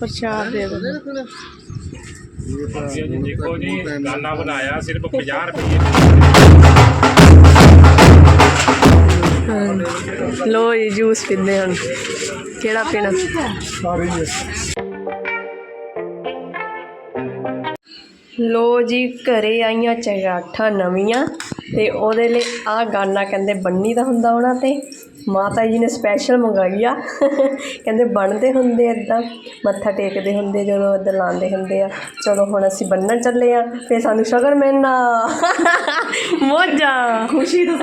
ਪ੍ਰਸ਼ਾਦ ਦੇ ਜੀ ਦੇਖੋ ਜੀ ਗਾਨਾ ਬਣਾਇਆ ਸਿਰਫ 50 ਰੁਪਏ ਲੋ ਇਹ ਜੂਸ ਪੀਂਦੇ ਹਨ ਕਿਹੜਾ ਪੀਣਾ? ਲੋ ਜੀ ਘਰੇ ਆਈਆਂ ਚਗਾਠਾਂ ਨਵੀਆਂ ਤੇ ਉਹਦੇ ਲਈ ਆ ਗਾਨਾ ਕਹਿੰਦੇ ਬੰਨੀ ਦਾ ਹੁੰਦਾ ਉਹਨਾਂ ਤੇ। ਮਾਤਾ ਜੀ ਨੇ ਸਪੈਸ਼ਲ ਮੰਗਾਈ ਆ। ਕਹਿੰਦੇ ਬਣਦੇ ਹੁੰਦੇ ਇਦਾਂ ਮੱਥਾ ਟੇਕਦੇ ਹੁੰਦੇ ਜਦੋਂ ਇੱਧਰ ਲਾਉਂਦੇ ਹੁੰਦੇ ਆ। ਚਲੋ ਹੁਣ ਅਸੀਂ ਬੰਨਣ ਚੱਲੇ ਆ ਫੇ ਸਾਨੂੰ ਸ਼ਗਨ ਮਿਲਣਾ। ਮੋਜਾ। ਖੁਸ਼ੀ ਤਾਂ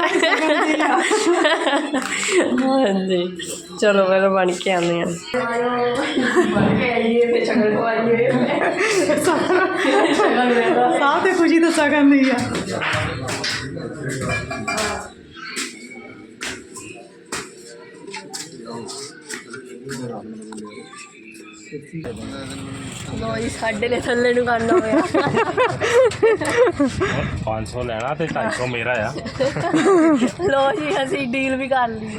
ਹਾਂਜੀ। ਚਲੋ ਪਹਿਲਾਂ ਬਣ ਕੇ ਆਉਂਦੇ ਆ। ਬਣ ਕੇ ਆਈਏ ਫੇ ਸ਼ਗਨ ਕੋ ਆਈਏ ਸ਼ਗਨ ਮਿਲਦਾ ਸਾਹ ਤੇ ਖੁਸ਼ੀ ਦੱਸਾ ਕਰਨੀ ਆ ਲੋ ਜੀ ਸਾਡੇ ਲਈ ਥੱਲੇ ਨੂੰ ਕਰਨਾ ਹੋਇਆ 500 ਲੈਣਾ ਤੇ 250 ਮੇਰਾ ਆ। ਲੋ ਜੀ ਅਸੀਂ ਡੀਲ ਵੀ ਕਰ ਲਈ।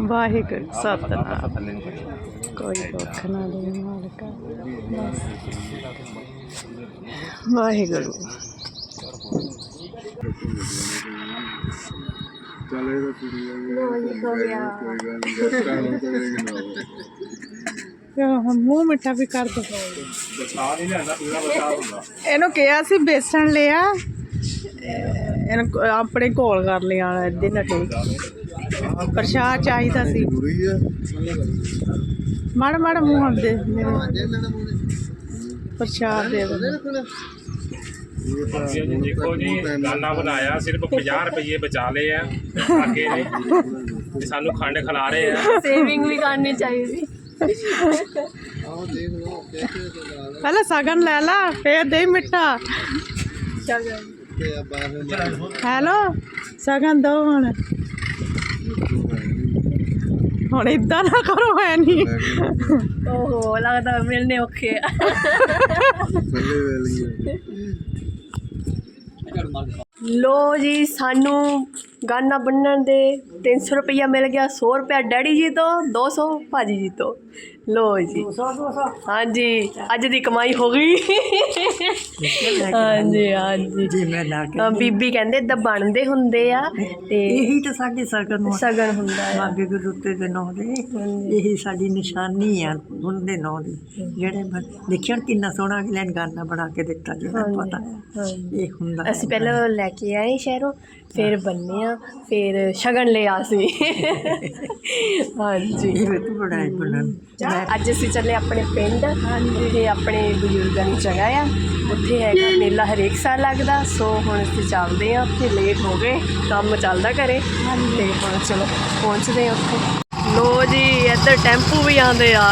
ਵਾਹਿਗੁਰੂ ਸਤਨਾਮ। ਥੱਲੇ ਨੂੰ ਕੋਈ। ਦੁੱਖ ਨਾ ਦੇ ਮਾਲਕਾ। ਵਾਹਿਗੁਰੂ। ਮੂੰਹ ਮਿੱਠਾ ਵੀ ਕਰ ਦੋ। ਬਚਾ ਨਹੀਂ ਲੈਣਾ ਪੂਰਾ ਬਚਾ ਹੁੰਦਾ ਇਹਨੂੰ ਕਿਹਾ ਸੀ ਬੇਸਣ ਲਿਆ ਇਹ- ਇਹਨੂੰ ਕ- ਆਪਣੇ ਕੋਲ ਕਰ ਲਿਆ ਇਹਦੇ ਨਟੇ। ਪ੍ਰਸ਼ਾਦ ਚਾਹੀਦਾ ਸੀ। ਮਾੜਾ ਮਾੜਾ ਮੂੰਹ ਹੰਦੇ ਪ੍ਰਸ਼ਾਦ ਦੇ ਦੋ ਜੀ ਜੀ ਦੇਖੋ ਜੀ ਗਾਨਾ ਬਣਾਇਆ ਸਿਰਫ 50 ਰੁਪਏ ਬਚਾ ਲਏ ਆ ਅੱਗੇ ਨੇ ਤੇ ਸਾਨੂੰ ਖੰਡ ਖਿਲਾ ਰਹੇ ਆ। ਸੇਵਿੰਗ ਵੀ ਕਰਨੀ ਚਾਹੀਦੀ। ਪਹਿਲਾਂ ਸਗਨ ਲੈ ਲਾ ਫੇਰ ਦੇ ਮਿੱਠਾ। ਹੈਲੋ ਸਗਨ ਦੋ ਹੁਣ। ਹੁਣ ਇਦਾਂ ਨਾ ਕਰੋ ਹੈ ਨਹੀਂ। ਓਹੋ ਲੱਗਦਾ ਮਿਲਨੇ ਔਖੇ ਆ। ਲੋ ਜੀ, ਸਾਨੂੰ ਗਾਨਾ ਬੰਨਣ ਦੇ 300 ਰੁਪਇਆ ਮਿਲ ਗਿਆ 100 ਰੁਪਇਆ ਡੈਡੀ ਜੀ ਤੋਂ 200 ਭਾਜੀ ਜੀ ਤੋਂ। ਲੋ ਜੀ। ਹਾਂਜੀ ਅੱਜ ਦੀ ਕਮਾਈ ਹੋ ਗਈ। ਹਾਂਜੀ ਹਾਂਜੀ। ਜੀ ਮੈਂ ਲਾ ਕੇ ਤਾਂ ਬੀਬੀ ਕਹਿੰਦੇ ਏਦਾਂ ਬਣਦੇ ਹੁੰਦੇ ਆ ਤੇ ਇਹੀ ਤਾਂ ਸਾਡੀ ਸਗਨ ਸਗਨ ਹੁੰਦਾ ਆ। ਬਾਬੇ ਗੁਰੂ ਉੱਤੇ ਦੇ ਨਾਂ ਦੇ। ਇਹੀ ਸਾਡੀ ਨਿਸ਼ਾਨੀ ਆ ਉਹਨਾਂ ਦੇ ਨਾਂ ਦੀ। ਜਿਹੜੇ ਦੇਖਿਆ ਕਿੰਨਾ ਸੋਹਣਾ ਨੇ ਗਾਨਾ ਬਣਾ ਕੇ ਦਿੱਤਾ ਜਿਹੜਾ ਪਤਾ ਇਹ ਹੁੰਦਾ। ਅਸੀਂ ਪਹਿਲਾਂ ਲੈ ਕੇ ਆਏ ਸ਼ਹਿਰੋਂ ਫਿਰ ਬੰਨਿਆ ਫਿਰ ਸ਼ਗਨ ਲਿਆ ਸੀ ਹਾਂਜੀ। ਇਹ ਵੀ ਤੂੰ ਬੜਾ ਬੁਲਨ ਅੱਜ ਅਸੀਂ ਚੱਲੇ ਆਪਣੇ ਪਿੰਡ ਉੱਥੇ ਆਪਣੇ ਬਜ਼ੁਰਗਾਂ ਦੀ ਜਗ੍ਹਾ ਆ। ਉੱਥੇ ਹੈਗਾ ਮੇਲਾ ਹਰੇਕ ਸਾਲ ਲੱਗਦਾ ਸੋ ਹੁਣ ਅਸੀਂ ਚੱਲਦੇ ਆ ਉੱਥੇ ਲੇਟ ਹੋ ਗਏ ਕੰਮ ਚੱਲਦਾ ਘਰੇ। ਤੇ ਹੁਣ ਚਲੋ ਪਹੁੰਚਦੇ ਆ ਉੱਥੇ। ਲੋ ਜੀ ਇੱਧਰ ਟੈਂਪੂ ਵੀ ਆਉਂਦੇ ਆ।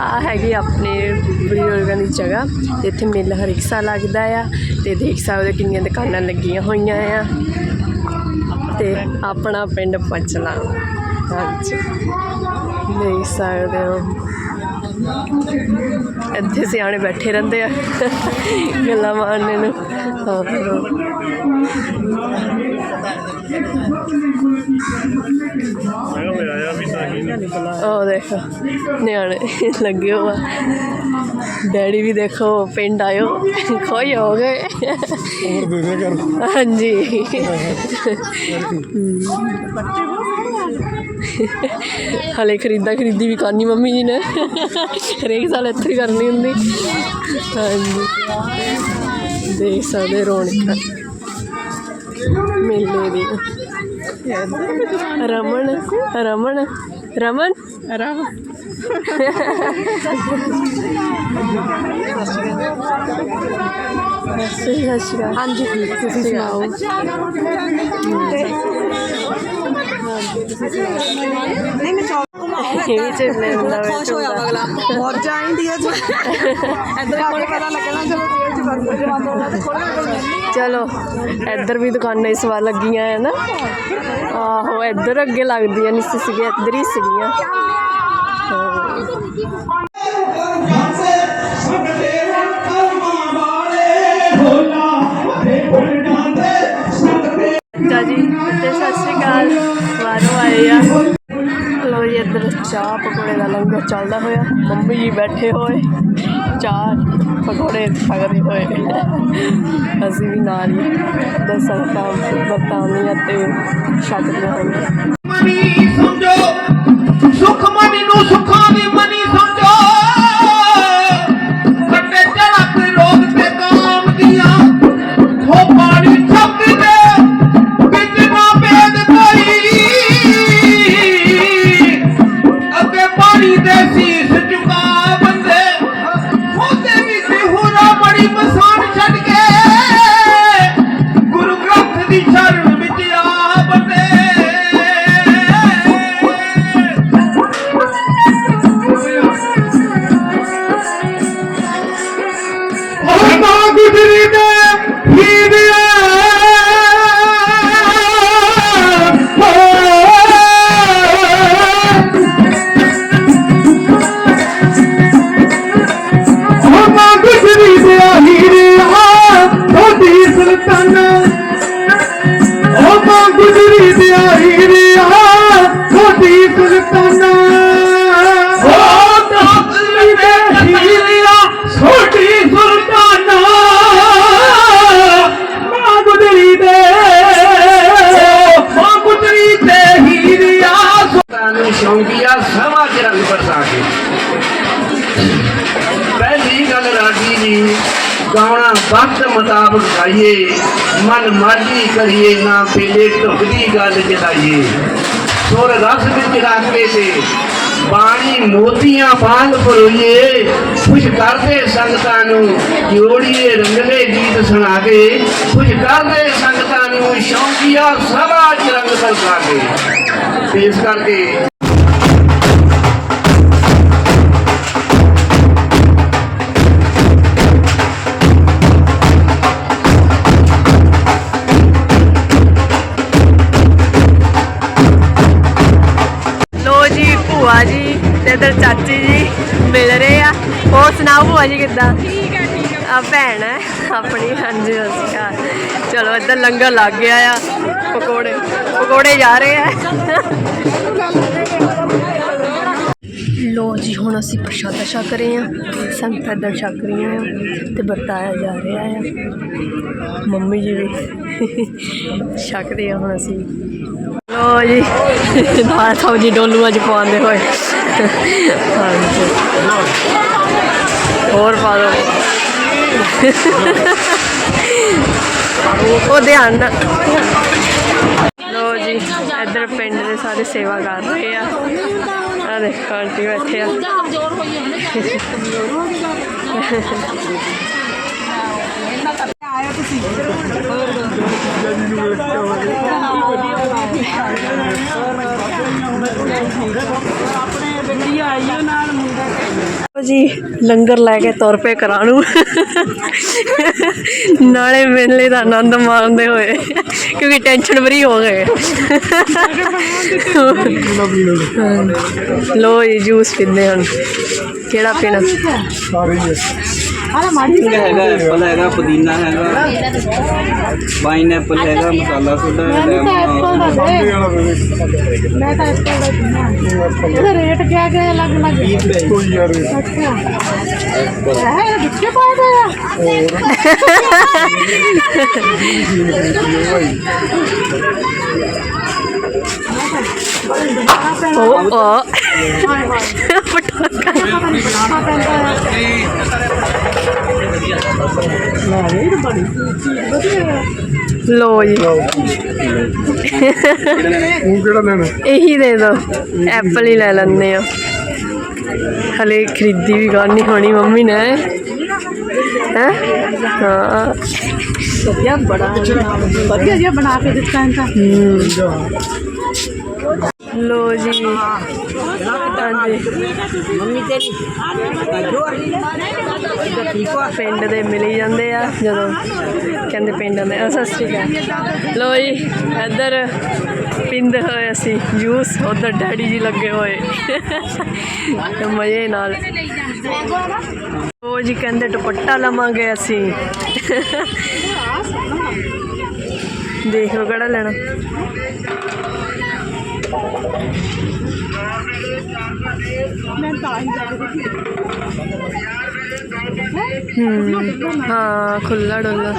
ਆ ਹੈਗੀ ਆਪਣੇ ਬਜ਼ੁਰਗਾਂ ਦੀ ਜਗ੍ਹਾ ਤੇ ਇੱਥੇ ਮੇਲਾ ਹਰੇਕ ਸਾਲ ਲੱਗਦਾ ਆ। ਤੇ ਦੇਖ ਸਕਦੇ ਕਿੰਨੀਆਂ ਦੁਕਾਨਾਂ ਲੱਗੀਆਂ ਹੋਈਆਂ ਆ। ਤੇ ਆਪਣਾ ਪਿੰਡ ਪਚਲਾ। ਹਾਂਜੀ। ਦੇਖ ਸਕਦੇ ਹੋ ਇੱਥੇ ਸਿਆਣੇ ਬੈਠੇ ਰਹਿੰਦੇ ਆ। ਗੱਲਾਂ ਮਾਰਨੇ ਨੂੰ। ਉਹ ਦੇਖੋ ਨਿਆਣੇ ਲੱਗੇ ਹੋਆ ਡੈਡੀ ਵੀ ਦੇਖੋ ਪਿੰਡ ਆਇਓ ਖੋਏ ਹੋ ਗਏ। ਹੋਰ ਦੇ ਦੇ ਕਰ ਹਾਂਜੀ। ਹਲੇ ਖਰੀਦਾ ਖਰੀਦੀ ਵੀ ਕਰਨੀ ਮੰਮੀ ਜੀ ਨੇ। ਹਰੇਕ ਸਾਲ ਇੱਥੇ ਕਰਨੀ ਹੁੰਦੀ। ਹਾਂਜੀ। ਦੇਖ ਸਕਦੇ ਰੌਣਕਾਂ। ਮੇਲੇ ਦੀ। ਰਮਨ ਰਮਨ ਰਮਨ। ਸਤਿ ਸ਼੍ਰੀ ਅਕਾਲ। ਹਾਂਜੀ ਤੁਸੀਂ ਸੁਣਾਓ? ਇਹ ਵੀ ਚੱਲੇ ਹੁੰਦਾ ਖੁਸ਼ ਹੋਇਆ ਅਗਲਾ। ਬਹੁਤ ਚਾਹੀਦੀ ਹੈ ਜੀ। ਇੱਧਰ ਆ ਕੇ ਪਤਾ ਲੱਗਣਾ ਚਲੋ ਜੇਲ੍ਹ ਚ ਬੰਦ ਹੋ ਜਾਣਾ ਤੇ ਖੋਲ੍ਹਣਾ ਚਲੋ ਇੱਧਰ ਵੀ ਦੁਕਾਨਾਂ ਇਸ ਵਾਰ ਲੱਗੀਆਂ ਹੈ ਨਾ। ਆਹੋ ਇੱਧਰ ਅੱਗੇ ਲੱਗਦੀਆਂ ਨਹੀਂ ਸੀ ਸੀਗੇ ਇੱਧਰ ਹੀ ਸੀਗੀਆਂ। ਹਾਂ। ਚਾਹ ਪਕੌੜੇ ਦਾ ਲੰਗਰ ਚੱਲਦਾ ਹੋਇਆ। ਮੰਮੀ ਜੀ ਬੈਠੇ ਹੋਏ। ਚਾਹ ਪਕੌੜੇ ਛਕਦੇ ਹੋਏ। ਅਸੀਂ ਵੀ ਨਾਲ ਹੀ ਦਸਾਂ ਕੰਮ ਵਰਤਾਨੀਆਂ ਤੇ ਛਕਦੇ ਹੋਏ ਮਨੀ ਵਕਤ ਮੁਤਾਬਕ ਗਾਈਏ ਮਨ ਮਰਜ਼ੀ ਕਰੀਏ, ਨਾ ਪੇਲੇ ਢੁਕਦੀ ਗੱਲ ਜਦਾਈਏ ਸੁਰ ਰਸ ਵਿੱਚ ਰੱਖ ਤੇ ਬਾਣੀ ਮੋਤੀਆਂ ਵਾਂਗ ਪਰੋਈਏ ਖੁਸ਼ ਕਰਦੇ ਸੰਗਤਾਂ ਨੂੰ ਜੋੜੀਏ, ਰੰਗਲੇ ਗੀਤ ਸੁਣਾ ਕੇ ਖੁਸ਼ ਕਰਦੇ ਸੰਗਤਾਂ ਨੂੰ ਸ਼ੌਂਕੀਆ ਸਭਾ ਚ ਰੰਗ ਬਰਸਾ ਕੇ ਇਸ ਕਰਕੇ ਸੁਣਾਓ ਭੂਆ ਜੀ ਕਿੱਦਾਂ? ਠੀਕ ਹੈ ਠੀਕ ਹੈ। ਆ ਭੈਣ ਹੈ ਆਪਣੀ ਹਾਂਜੀ ਉਸਕਾ ਚਲੋ ਇੱਧਰ ਲੰਗਰ ਲੱਗ ਗਿਆ ਆ। ਪਕੌੜੇ ਪਕੌੜੇ ਜਾ ਰਹੇ ਆ। ਲੋ ਜੀ ਹੁਣ ਅਸੀਂ ਪ੍ਰਸ਼ਾਦਾ ਛਕ ਰਹੇ ਆ ਸੰਗਤਾਂ ਇੱਧਰ ਛਕ ਰਹੀਆਂ ਆ ਤੇ ਵਰਤਾਇਆ ਜਾ ਰਿਹਾ ਆ। ਮੰਮੀ ਜੀ ਵੀ ਛਕਦੇ ਆ ਹੁਣ ਅਸੀਂ। ਲੋ ਜੀ ਦਾਲ ਸਬਜ਼ੀ ਡੋਲੂਆਂ ਚ ਪਾਉਂਦੇ ਹੋਏ। ਹਾਂਜੀ। ਹੋਰ ਪਾ ਦੋ। ਉਹ ਧਿਆਨ ਨਾਲ। ਲੋ ਜੀ, ਇੱਧਰ ਪਿੰਡ ਦੇ ਸਾਰੇ ਸੇਵਾ ਕਰ ਰਹੇ ਆ। ਆ ਦੇਖੋ, ਆਂਟੀ ਬੈਠੇ ਆ। ਲਓ ਜੀ ਲੰਗਰ ਲੈ ਕੇ ਤੁਰ ਪਏ ਘਰਾਂ ਨੂੰ ਨਾਲੇ ਮੇਲੇ ਦਾ ਆਨੰਦ ਮਾਣਦੇ ਹੋਏ, ਕਿਉਂਕਿ ਟੈਨਸ਼ਨ ਫਰੀ ਹੋ ਗਏ। ਲੋ ਜੀ ਜੂਸ ਪੀਂਦੇ ਹਨ ਕਿਹੜਾ ਪੀਣਾ? ਹੈਗਾ ਐਪਲ ਹੈਗਾ ਪੁਦੀਨਾ ਹੈਗਾ ਪਾਈਨਐਪਲ ਹੈਗਾ ਮਸਾਲਾ ਸੋਡਾ ਹੈਗਾ ਸਾਹਮਣੇ ਵਾਲਾ ਵੇ ਮੈਂ ਤਾਂ ਇਸ ਤੋਂ ਇਹਦਾ ਰੇਟ ਕਿਆ ਕਿਆ ਲੱਗ ਲੱਗ ਕੋਈ ਯਾਰ ਹੈ ਇਹ ਵਿੱਚੇ ਪਾਇਆ ਹੋਇਆ। ਉਹ ਉਹ ਪਟਾਕਾ ਲੋ ਜੀ। ਤੂੰ ਕਿਹੜਾ ਲੈਣਾ ਇਹੀ ਦੇ ਦੋ। ਐਪਲ ਹੀ ਲੈ ਲੈਂਦੇ ਆ। ਹਲੇ ਖਰੀਦੀ ਵੀ ਕਰਨੀ ਹੋਣੀ ਮੰਮੀ ਨੇ। ਹੈ? ਹਾਂ। ਵਧੀਆ ਬੜਾ। ਵਧੀਆ ਜਿਹਾ ਬਣਾ ਕੇ ਦਿੱਤਾ ਇਹਨਾਂ ਲੋ ਜੀ। ਹਾਂਜੀ। ਮੰਮੀ ਤੇਰੀ। ਪਿੰਡ ਦੇ ਮਿਲੀ ਜਾਂਦੇ ਆ, ਜਦੋਂ ਕਹਿੰਦੇ ਪਿੰਡ ਦੇ ਸਤਿ ਸ਼੍ਰੀ ਅਕਾਲ। ਲੋ ਜੀ, ਇੱਧਰ ਪਿੰਦੇ ਹੋਏ ਅਸੀਂ, ਜੂਸ, ਉਧਰ ਡੈਡੀ ਜੀ ਲੱਗੇ ਹੋਏ। ਤੇ ਮਜ਼ੇ ਨਾਲ। ਉਹ ਜੀ, ਕਹਿੰਦੇ ਦੁਪੱਟਾ ਲਵਾਂਗੇ ਅਸੀਂ। ਦੇਖ ਲਓ ਕਿਹੜਾ ਲੈਣਾ। ਮੈਂ ਤਾਂ ਹੀ ਹੂੰ ਹਾਂ ਖੁੱਲਾ ਡੁੱਲਾ।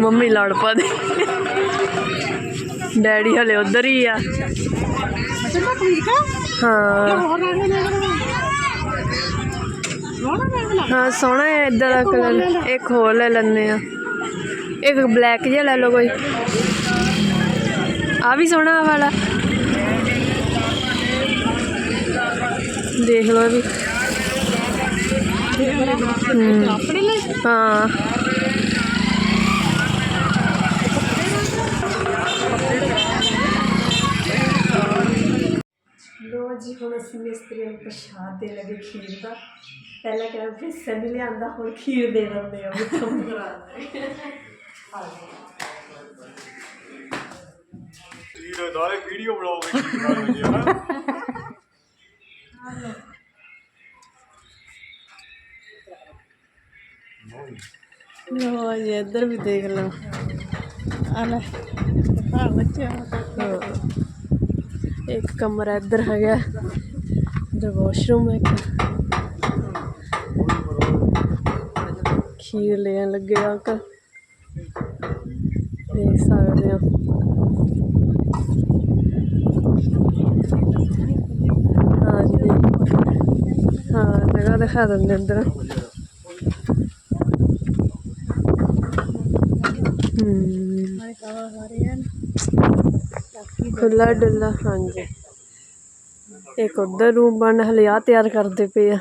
ਮੰਮੀ ਲੜ ਪਦੇ। ਡੈਡੀ ਹਲੇ ਉਧਰ ਹੀ ਆ। ਚਲੋ ਠੀਕ ਆ। ਹਾਂ ਹੋਰ ਰੰਗ ਲੈ ਲਓ ਰੋਣਾ ਰੰਗ ਲਾ ਹਾਂ ਸੋਹਣਾ ਹੈ ਇਦਾਂ ਦਾ ਕਲਰ ਇੱਕ ਹੋਰ ਲੈ ਲੈਂਦੇ ਆ ਇੱਕ ਬਲੈਕ ਜਿਹਾ ਲੈ ਲਓ ਕੋਈ। ਆ ਵੀ ਸੋਹਣਾ ਵਾਲਾ। ਦੇਖ ਲਓ ਵੀ। ਹੂੰ। ਹੁਣ ਅਸੀਂ ਮਿਸਤਰੀ ਨੂੰ ਪ੍ਰਸ਼ਾਦ ਦੇ ਲਗੇ ਖੀਰ ਦਾ। ਪਹਿਲਾਂ ਕਹਿੰਦਾ ਬੇਸਨ ਨਹੀਂ ਲਿਆਂਦਾ ਹੁਣ ਖੀਰ ਦੇ ਦਿੰਦੇ ਆ ਮਿੱਠਾ ਨਾਲੇ ਵੀਡੀਓ ਬਣਾਓਗੇ ਲੋ ਜੀ ਇੱਧਰ ਵੀ ਦੇਖ ਲਓ। ਆ ਲੈ ਆ ਬੱਚਿਆਂ ਦਾ ਇੱਕ ਕਮਰਾ ਇੱਧਰ ਹੈਗਾ, ਇੱਧਰ ਵਾਸ਼ਰੂਮ ਹੈ ਇੱਕ। ਖੀਰ ਲੈਣ ਲੱਗੇ ਅੰਕਲ। ਦੇਖ ਸਕਦੇ ਹੋ। ਹਾਂ ਜੀ ਹਾਂ, ਜਗ੍ਹਾ ਦਿਖਾ ਦਿੰਦੇ ਅੰਦਰ। ਹੂੰ। ਖੁੱਲਾ ਡੁੱਲਾ ਹਾਂਜੀ। ਇੱਕ ਉਧਰ ਰੂਮ ਬਣ ਹਲੇ ਆ ਤਿਆਰ ਕਰਦੇ ਪਏ ਆ।